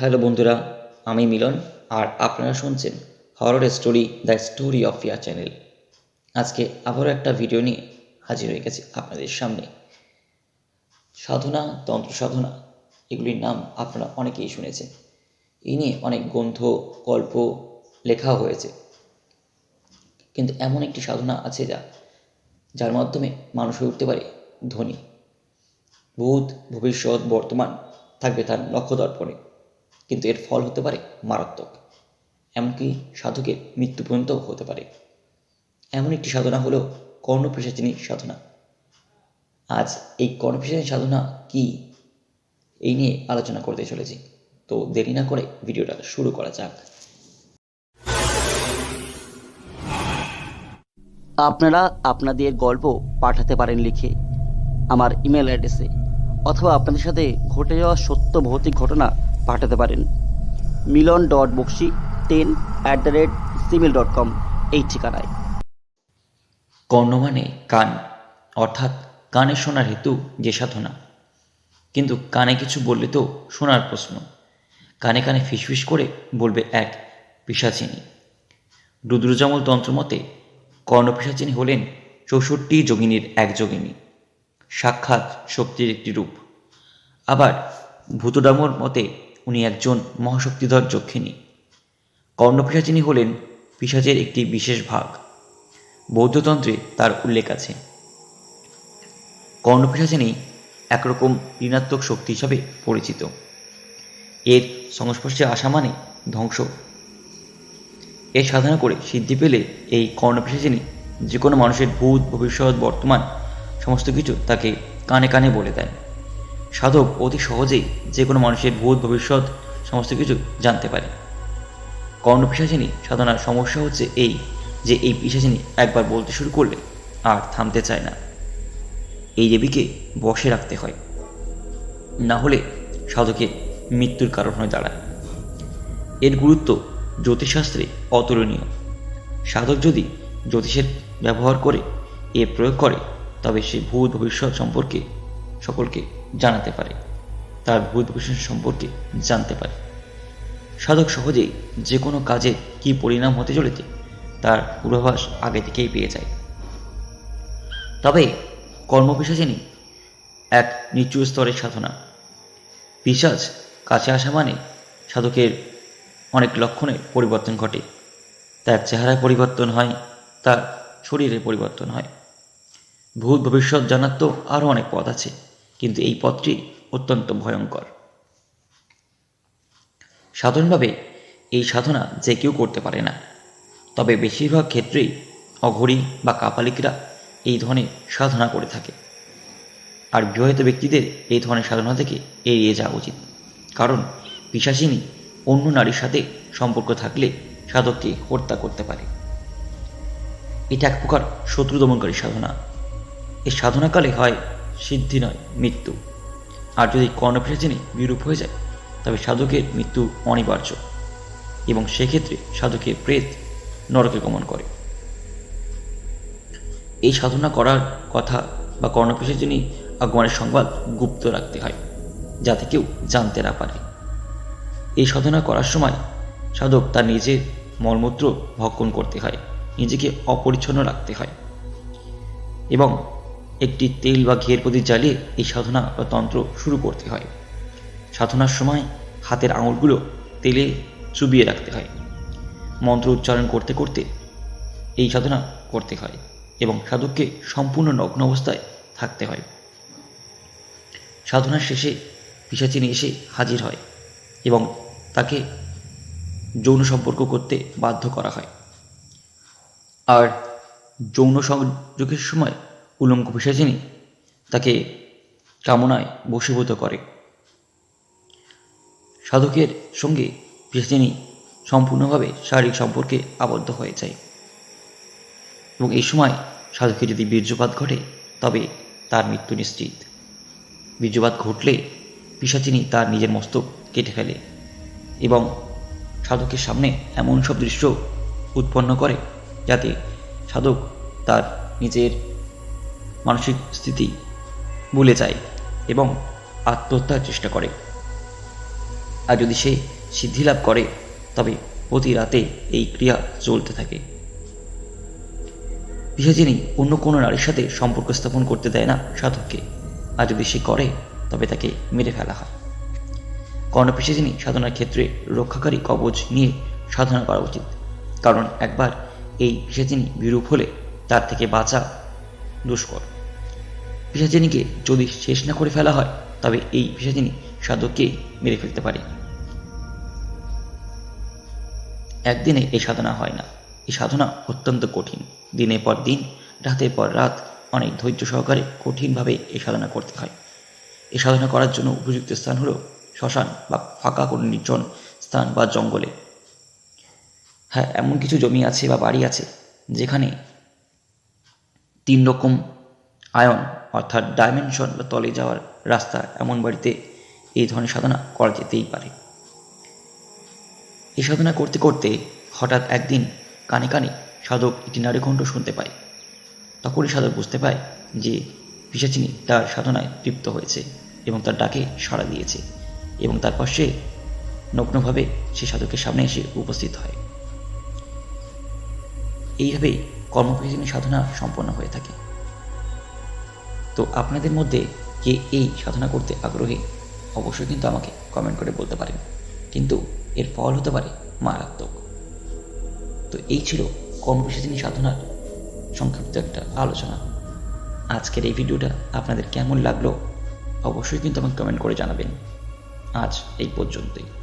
Hello বন্ধুরা, আমি মিলন, আর আপনারা শুনছেন horror story the story of year channel আজকে আবারও একটা ভিডিও নিয়ে হাজির হয়ে গেছি আপনাদের সামনে। সাধনা, তন্ত্র সাধনা, এগুলির নাম আপনারা অনেকেই শুনেছেন। এই নিয়ে অনেক গ্রন্থ, গল্প, লেখাও হয়েছে। কিন্তু এমন একটি সাধনা আছে যা, যার মাধ্যমে মানুষ হয়ে উঠতে পারে ধনী। ভূত, ভবিষ্যৎ, বর্তমান থাকবে তার লক্ষ্য দর্পণে। কিন্তু এর ফল হতে পারে মারাত্মক। এমনকি সাধকের মৃত্যু পর্যন্ত হতে পারে। এমন একটি সাধনা হলো কর্ণপিসাচিনী সাধনা। আজ এই কর্ণপিসাচিনী সাধনা কি, এই নিয়ে আলোচনা করতে চলেছি। তো দেরি না করে ভিডিওটা শুরু করা যাক। আপনারা আপনাদের গল্প পাঠাতে পারেন লিখে আমার ইমেল অ্যাড্রেসে, অথবা আপনাদের সাথে ঘটে যাওয়া সত্য ভৌতিক ঘটনা পাঠাতে পারেন। Milan dot Bakshi ten at the rate Gmail dot com এই ঠিকানায়। কর্ণ মানে কান, অর্থাৎ কানে শোনার হেতু যে সাধনা। কিন্তু কানে কিছু বললে তো শোনার প্রশ্ন। কানে কানে ফিসফিস করে বলবে এক পিসাচিনী। রুদ্রজামল তন্ত্রমতে কর্ণপিসাচিনী হলেন চৌষট্টি যোগিনীর এক যোগিনী। সাক্ষাৎ শক্তির একটি রূপ। আবার ভূতডামর মতে উনি একজন মহাশক্তিধর যক্ষিণী। কর্ণপিসাচিনী হলেন পিসাচের একটি বিশেষ ভাগ। বৌদ্ধতন্ত্রে তার উল্লেখ আছে। কর্ণপিসাচিনী একরকম ঋণাত্মক শক্তি হিসাবে পরিচিত। এর সংস্পর্শে আসা মানে ধ্বংস। এর সাধনা করে সিদ্ধি পেলে এই কর্ণপিসাচিনী যে কোনো মানুষের ভূত, ভবিষ্যৎ, বর্তমান সমস্ত কিছু তাকে কানে কানে বলে দেয় সাধক অতি সহজেই যে কোনো মানুষের ভূত, ভবিষ্যৎ, সমস্ত কিছু জানতে পারে। কর্ণপিসাচিনী সাধনার সমস্যা হচ্ছে এই যে এই পিসাচিনী একবার বলতে শুরু করলে আর থামতে চায় না। এই দেবীকে বসে রাখতে হয়। না হলে সাধকের মৃত্যুর কারণ হয়ে দাঁড়ায়। এর গুরুত্ব জ্যোতিষশাস্ত্রে অতুলনীয়। সাধক যদি জ্যোতিষের ব্যবহার করে এর প্রয়োগ করে, তবে সে ভূত, ভবিষ্যৎ সম্পর্কে সকলকে জানাতে পারে, তার ভূত ভবিষ্যৎ সম্পর্কে জানতে পারে। সাধক সহজেই যে কোনো কাজে কি পরিণাম হতে চলেছে, তার পূর্বাভাস আগে থেকেই পেয়ে যায়। তবে কর্মপিসাচিনী এক নিচু স্তরের সাধনা। পিসাজ কাছে আসা মানে সাধকের অনেক লক্ষণের পরিবর্তন ঘটে। তার চেহারায় পরিবর্তন হয়, তার শরীরে পরিবর্তন হয়। ভূত ভবিষ্যৎ জানার তো আরও অনেক পথ আছে। কিন্তু এই পথটি অত্যন্ত ভয়ঙ্কর। সাধারণভাবে এই সাধনা যে কেউ করতে পারে না। তবে বেশিরভাগ ক্ষেত্রেই অঘরী বা কাপালিকরা এই ধরনের সাধনা করে থাকে। আর বিবাহিত ব্যক্তিদের এই ধরনের সাধনা থেকে এড়িয়ে যাওয়া উচিত। কারণ পিসাচিনী অন্য নারীর সাথে সম্পর্ক থাকলে সাধককে হত্যা করতে পারে। এটা এক প্রকার শত্রু দমনকারী সাধনা। এই সাধনাকালে হয় সিদ্ধি নয়, মৃত্যু। আর যদি কর্ণপিসাচিনী বিরূপ হয়ে যায়, তবে সাধকের মৃত্যু অনিবার্য। এবং সেক্ষেত্রে সাধকের প্রেত নরকে গমন করে। এই সাধনা করার কথা বা কর্ণপিসাচিনী আগমনের সংবাদ গুপ্ত রাখতে হয়, যাতে কেউ জানতে না পারে। এই সাধনা করার সময় সাধক তার নিজের মলমূত্র ভক্ষণ করতে হয়, নিজেকে অপরিচ্ছন্ন রাখতে হয়। এবং একটি তেল বা ঘিয়ের প্রতি জ্বালিয়ে এই সাধনা বা তন্ত্র শুরু করতে হয়। সাধনার সময় হাতের আঙুলগুলো তেলে চুবিয়ে রাখতে হয়। মন্ত্র উচ্চারণ করতে করতে এই সাধনা করতে হয় এবং সাধককে সম্পূর্ণ নগ্ন অবস্থায় থাকতে হয়। সাধনার শেষে পিসাচিনী এসে হাজির হয় এবং তাকে যৌন সম্পর্ক করতে বাধ্য করা হয়। আর যৌন সংযোগের সময় উলঙ্গ পিসাচিনী তাকে কামনায় বশীভূত করে। সাধকের সঙ্গে পিসাচিনী সম্পূর্ণভাবে শারীরিক সম্পর্কে আবদ্ধ হয়ে যায়। এবং এই সময় সাধকের যদি বীর্যপাত ঘটে, তবে তার মৃত্যু নিশ্চিত। বীর্যপাত ঘটলে পিসাচিনী তার নিজের মস্তক কেটে ফেলে এবং সাধকের সামনে এমন সব দৃশ্য উৎপন্ন করে, যাতে সাধক তার নিজের মানসিক স্থিতি ভুলে যায় এবং আত্মহত্যার চেষ্টা করে। আর যদি সে সিদ্ধি লাভ করে, তবে প্রতি রাতে এই ক্রিয়া চলতে থাকে। পিসাচিনী অন্য কোনো নারীর সাথে সম্পর্ক স্থাপন করতে দেয় না সাধককে। আর যদি সে করে, তবে তাকে মেরে ফেলা হয়। কর্ণপিসাচিনী সাধনার ক্ষেত্রে রক্ষাকারী কবচ নিয়ে সাধনা করা উচিত। কারণ একবার এই পিসাচিনী বিরূপ হলে তার থেকে বাঁচা দুষ্কর। পিসাচিনীকে যদি শেষ না করে ফেলা হয়, তবে এই পিসাচিনী সাধককে মেরে ফেলতে পারে। একদিনে এই সাধনা হয় না। এই সাধনা অত্যন্ত কঠিন। দিনের পর দিন রাতের পর রাত অনেক ধৈর্য সহকারে কঠিনভাবে এই সাধনা করতে হয়। এই সাধনা করার জন্য উপযুক্ত স্থান হলো শ্মশান বা ফাঁকা কোনো নির্জন স্থান বা জঙ্গলে। হ্যাঁ এমন কিছু জমি আছে বা বাড়ি আছে যেখানে তিন রকম আয়ন, অর্থাৎ ডাইমেনশন বা তলে যাওয়ার রাস্তা এমন বাড়িতে এই ধরনের সাধনা করা যেতেই পারে। এই সাধনা করতে করতে হঠাৎ একদিন কানে কানে সাধক একটি নারীকণ্ঠ শুনতে পায়। তখনই সাধক বুঝতে পায় যে পিসাচিনী তার সাধনায় তৃপ্ত হয়েছে এবং তার ডাকে সাড়া দিয়েছে এবং তারপর সে নগ্নভাবে সে সাধকের সামনে এসে উপস্থিত হয়। এইভাবেই কর্মপিসাচিনী সাধনা সম্পন্ন হয়ে থাকে। তো আপনাদের মধ্যে কে এই সাধনা করতে আগ্রহী, অবশ্যই কিন্তু আমাকে কমেন্ট করে বলতে পারেন। কিন্তু এর ফল হতে পারে মারাত্মক। তো এই ছিল কর্মবিশেষিনী সাধনার সংক্ষিপ্ত একটা আলোচনা। আজকের এই ভিডিওটা আপনাদের কেমন লাগল, অবশ্যই কিন্তু আমাকে কমেন্ট করে জানাবেন। আজ এই পর্যন্তই।